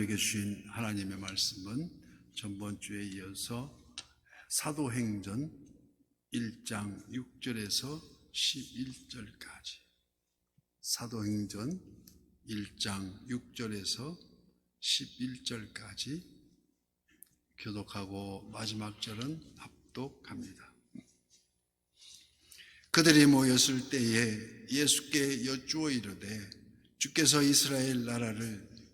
우리에게 주신 하나님의 말씀은 전번 주에 이어서 사도행전 1장 6절에서 11절까지 사도행전 1장 6절에서 11절까지 교독하고 마지막 절은 합독합니다. 그들이 모였을 때에 예수께 여쭈어 이르되 주께서 이스라엘 나라를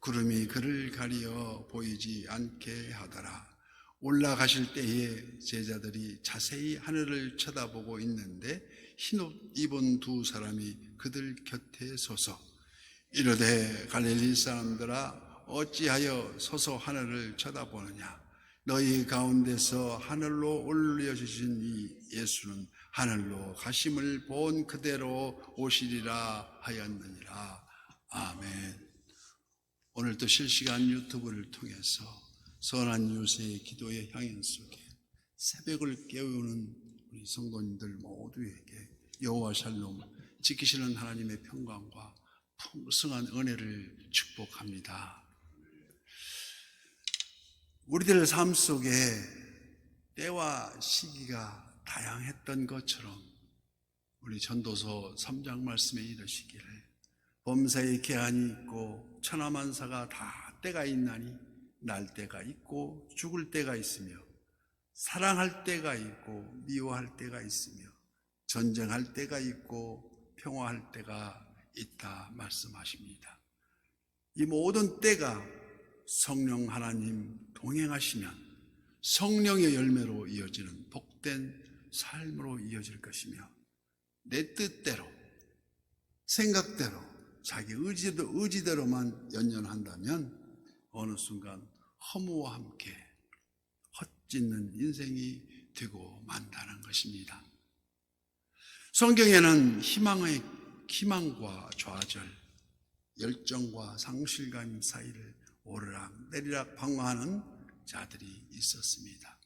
구름이 그를 가리어 보이지 않게 하더라. 올라가실 때에 제자들이 자세히 하늘을 쳐다보고 있는데 흰옷 입은 두 사람이 그들 곁에 서서 이르되 갈릴리 사람들아 어찌하여 서서 하늘을 쳐다보느냐 너희 가운데서 하늘로 올려주신 이 예수는 하늘로 가심을 본 그대로 오시리라 하였느니라. 아멘. 오늘도 실시간 유튜브를 통해서 선한 유세의 기도의 향연 속에 새벽을 깨우는 우리 성도님들 모두에게 여호와 샬롬 지키시는 하나님의 평강과 풍성한 은혜를 축복합니다. 우리들 삶 속에 때와 시기가 다양했던 것처럼 우리 전도서 3장 말씀에 이르시기를 범사의 계한이 있고 천하만사가 다 때가 있나니 날 때가 있고 죽을 때가 있으며 사랑할 때가 있고 미워할 때가 있으며 전쟁할 때가 있고 평화할 때가 있다 말씀하십니다. 이 모든 때가 성령 하나님 동행하시면 성령의 열매로 이어지는 복된 삶으로 이어질 것이며 내 뜻대로 생각대로 자기 의지도 의지대로만 연연한다면 어느 순간 허무와 함께 헛짓는 인생이 되고 만다는 것입니다. 성경에는 희망의 희망과 좌절, 열정과 상실감 사이를 오르락 내리락 방황하는 자들이 있었습니다.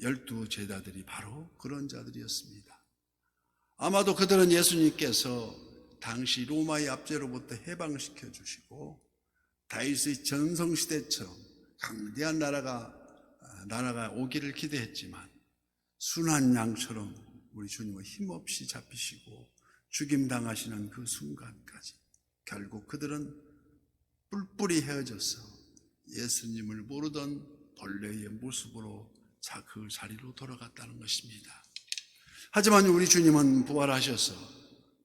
열두 제자들이 바로 그런 자들이었습니다. 아마도 그들은 예수님께서 당시 로마의 압제로부터 해방시켜 주시고 다윗의 전성 시대처럼 강대한 나라가 나라가 오기를 기대했지만 순한 양처럼 우리 주님은 힘없이 잡히시고 죽임 당하시는 그 순간까지 결국 그들은 뿔뿔이 헤어져서 예수님을 모르던 벌레의 모습으로 자 그 자리로 돌아갔다는 것입니다. 하지만 우리 주님은 부활하셔서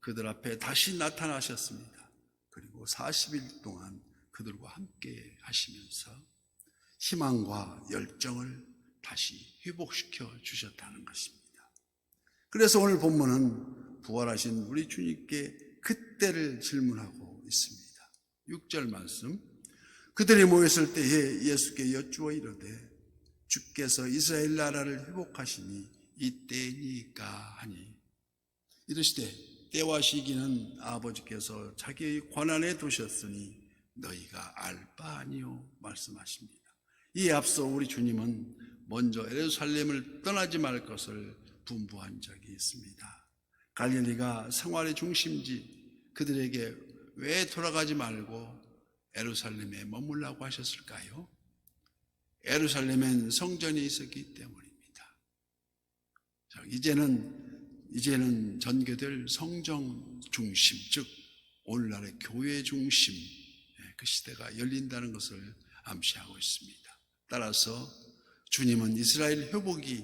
그들 앞에 다시 나타나셨습니다. 그리고 40일 동안 그들과 함께 하시면서 희망과 열정을 다시 회복시켜 주셨다는 것입니다. 그래서 오늘 본문은 부활하신 우리 주님께 그때를 질문하고 있습니다. 6절 말씀. 그들이 모였을 때에 예수께 여쭈어 이르되 주께서 이스라엘 나라를 회복하시니 이때니까 하니 이르시되 때와 시기는 아버지께서 자기의 권한에 두셨으니 너희가 알 바 아니요 말씀하십니다. 이에 앞서 우리 주님은 먼저 에르살렘을 떠나지 말 것을 분부한 적이 있습니다. 갈릴리가 생활의 중심지 그들에게 왜 돌아가지 말고 에루살렘에 머물라고 하셨을까요? 에루살렘엔 성전이 있었기 때문입니다. 자, 이제는 이제는 전개될 성정 중심, 즉 오늘날의 교회 중심 예, 그 시대가 열린다는 것을 암시하고 있습니다. 따라서 주님은 이스라엘 회복이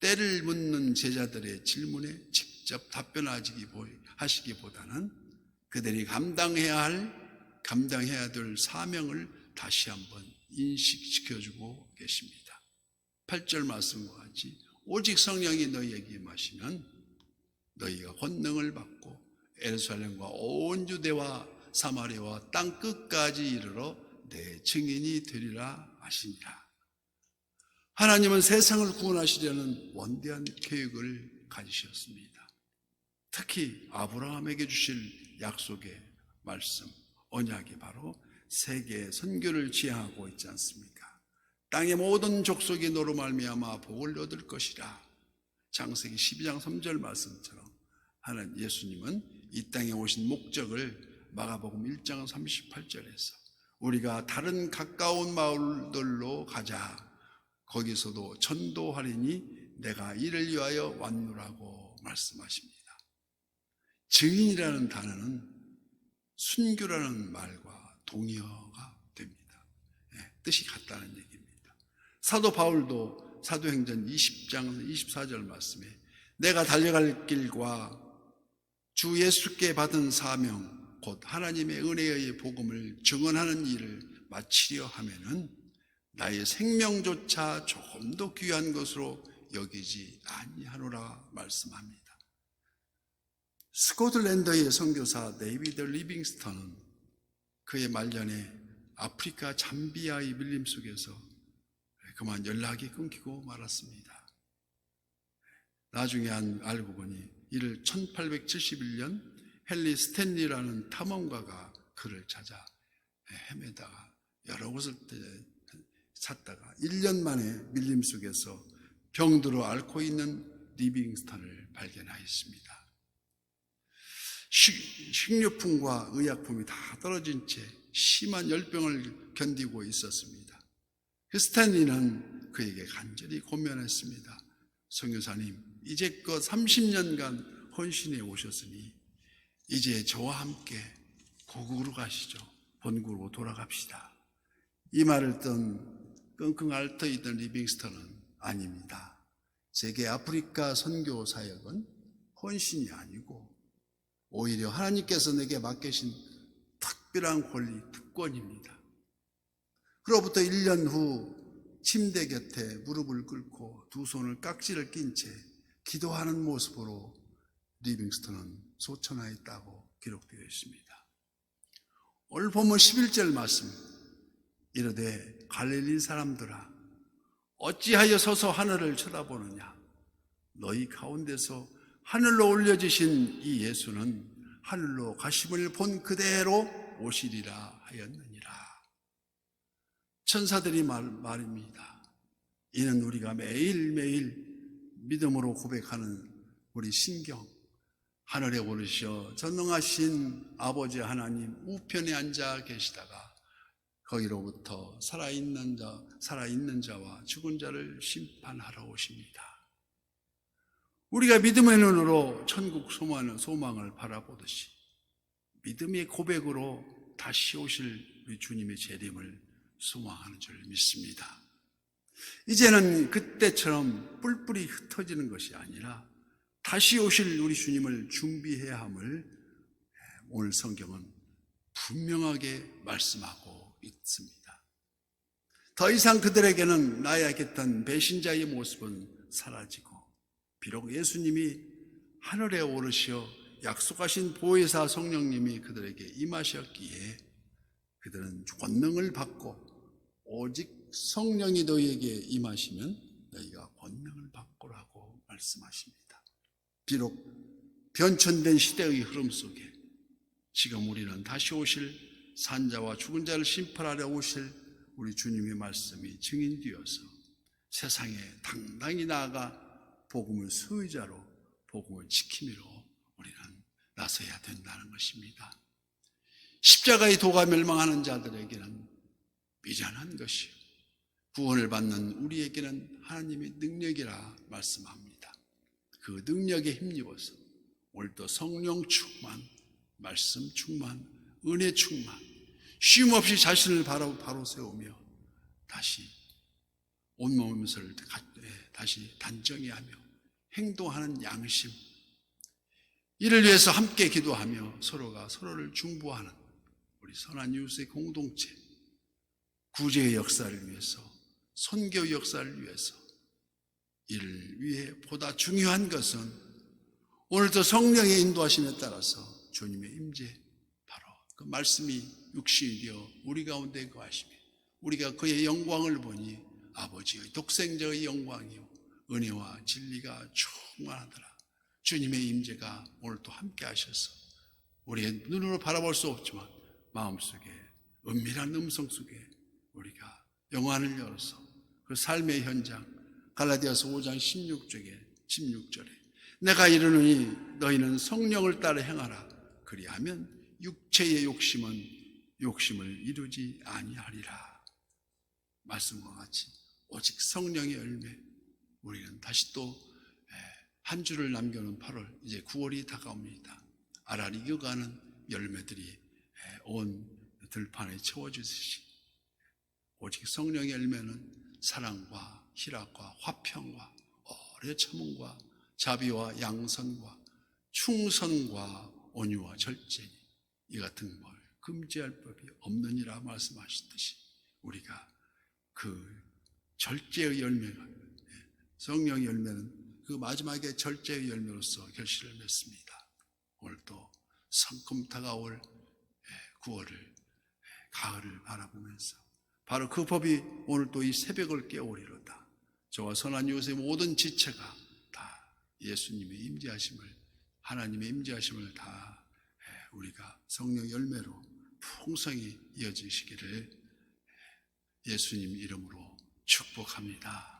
때를 묻는 제자들의 질문에 직접 답변하시기보다는 그들이 감당해야 할, 감당해야 될 사명을 다시 한번 인식시켜주고 계십니다. 8절 말씀과 같이 오직 성령이 너희에게 임하시면 너희가 권능을 받고 에르살렘과 온 유대와 사마리아와 땅 끝까지 이르러 내 증인이 되리라 하시니라. 하나님은 세상을 구원하시려는 원대한 계획을 가지셨습니다. 특히 아브라함에게 주실 약속의 말씀, 언약이 바로 세계 선교를 지향하고 있지 않습니까? 땅의 모든 족속이 너로 말미암아 복을 얻을 것이라. 장세기 12장 3절 말씀처럼 하나님 예수님은 이 땅에 오신 목적을 마가복음 1장 38절에서 우리가 다른 가까운 마을들로 가자. 거기서도 전도하리니 내가 이를 위하여 왔노라고 말씀하십니다. 증인이라는 단어는 순교라는 말과 동의어가 됩니다. 예, 뜻이 같다는 얘기입니다. 사도 바울도 사도행전 20장 24절 말씀에 내가 달려갈 길과 주 예수께 받은 사명 곧 하나님의 은혜의 복음을 증언하는 일을 마치려 하면은 나의 생명조차 조금 더 귀한 것으로 여기지 아니하노라 말씀합니다. 스코틀랜드의 선교사 데이비드 리빙스턴은 그의 말년에 아프리카 잠비아의 밀림 속에서 그만 연락이 끊기고 말았습니다. 나중에 안 알고 보니 이를 1871년 헨리 스탠리라는 탐험가가 그를 찾아 헤매다가 여러 곳을 찾다가 1년 만에 밀림 속에서 병들어 앓고 있는 리빙스턴을 발견하였습니다. 식- 식료품과 의약품이 다 떨어진 채 심한 열병을 견디고 있었습니다. 그 스탠리는 그에게 간절히 고면했습니다. 성교사님, 이제껏 30년간 헌신해 오셨으니 이제 저와 함께 고국으로 가시죠. 본국으로 돌아갑시다. 이 말을 듣던 끙끙 앓터 있던 리빙스턴은 아닙니다. 세계 아프리카 선교 사역은 헌신이 아니고 오히려 하나님께서 내게 맡기신 특별한 권리, 특권입니다. 그로부터 1년 후 침대 곁에 무릎을 꿇고 두 손을 깍지를 낀 채 기도하는 모습으로 리빙스턴은 소천하였다고 기록되어 있습니다. 오늘 본문 11절 말씀. 이르되 갈릴리 사람들아 어찌하여 서서 하늘을 쳐다보느냐? 너희 가운데서 하늘로 올려지신 이 예수는 하늘로 가심을 본 그대로 오시리라 하였느니라 천사들이 말, 말입니다 이는 우리가 매일매일 믿음으로 고백하는 우리 신경 하늘에 오르셔 전능하신 아버지 하나님 우편에 앉아 계시다가 거기로부터 살아있는 자, 살아있는 자와 죽은 자를 심판하러 오십니다. 우리가 믿음의 눈으로 천국 소망을, 소망을 바라보듯이 믿음의 고백으로 다시 오실 우리 주님의 재림을 소망하는 줄 믿습니다. 이제는 그때처럼 뿔뿔이 흩어지는 것이 아니라 다시 오실 우리 주님을 준비해야 함을 오늘 성경은 분명하게 말씀하고 있습니다. 더 이상 그들에게는 나약했던 배신자의 모습은 사라지고 비록 예수님이 하늘에 오르시어 약속하신 보혜사 성령님이 그들에게 임하셨기에 그들은 권능을 받고 오직 성령이 너희에게 임하시면 너희가 권능을 받고라고 말씀하십니다. 비록 변천된 시대의 흐름 속에 지금 우리는 다시 오실 산자와 죽은 자를 심판하려 오실 우리 주님의 말씀이 증인되어서 세상에 당당히 나아가 복음을 수의자로 복음을 지킴이로 우리는 나서야 된다는 것입니다. 십자가의 도가 멸망하는 자들에게는 미련한 것이요. 구원을 받는 우리에게는 하나님의 능력이라 말씀합니다. 그 능력에 힘입어서 오늘도 성령 충만, 말씀 충만, 은혜 충만, 쉼 없이 자신을 바로, 바로 세우며 다시 온몸을 다시 단정히 하며 행동하는 양심, 이를 위해서 함께 기도하며 서로가 서로를 중보하는 우리 선한 이웃의 공동체, 구제의 역사를 위해서, 선교 역사를 위해서, 이를 위해 보다 중요한 것은 오늘도 성령의 인도하심에 따라서 주님의 임재, 바로 그 말씀이 육신이 되어 우리 가운데 거하시며 우리가 그의 영광을 보니 아버지의 독생자의 영광이요 은혜와 진리가 충만하더라. 주님의 임재가 오늘 또 함께 하셔서 우리의 눈으로 바라볼 수 없지만 마음속에 은밀한 음성 속에 우리가 영안을 열어서 그 삶의 현장 갈라디아서 5장 16절에 16절에 내가 이르노니 너희는 성령을 따라 행하라 그리하면 육체의 욕심은 욕심을 이루지 아니하리라 말씀과 같이 오직 성령의 열매 우리는 다시 또 한 주를 남겨놓은 8월 이제 9월이 다가옵니다. 알알이 익어가는 열매들이 온 들판에 채워주듯이 오직 성령의 열매는 사랑과 희락과 화평과 오래 참음과 자비와 양선과 충선과 온유와 절제니 이 같은 걸 금지할 법이 없느니라 말씀하셨듯이 우리가 그 절제의 열매가 성령의 열매는 그 마지막에 절제의 열매로서 결실을 맺습니다. 오늘 또 성큼 다가올 9월을 가을을 바라보면서 바로 그 법이 오늘 또 이 새벽을 깨우리로다. 저와 선한 이웃의 모든 지체가 다 예수님의 임재하심을 하나님의 임재하심을 다 우리가 성령 열매로 풍성히 이어지시기를 예수님 이름으로 축복합니다.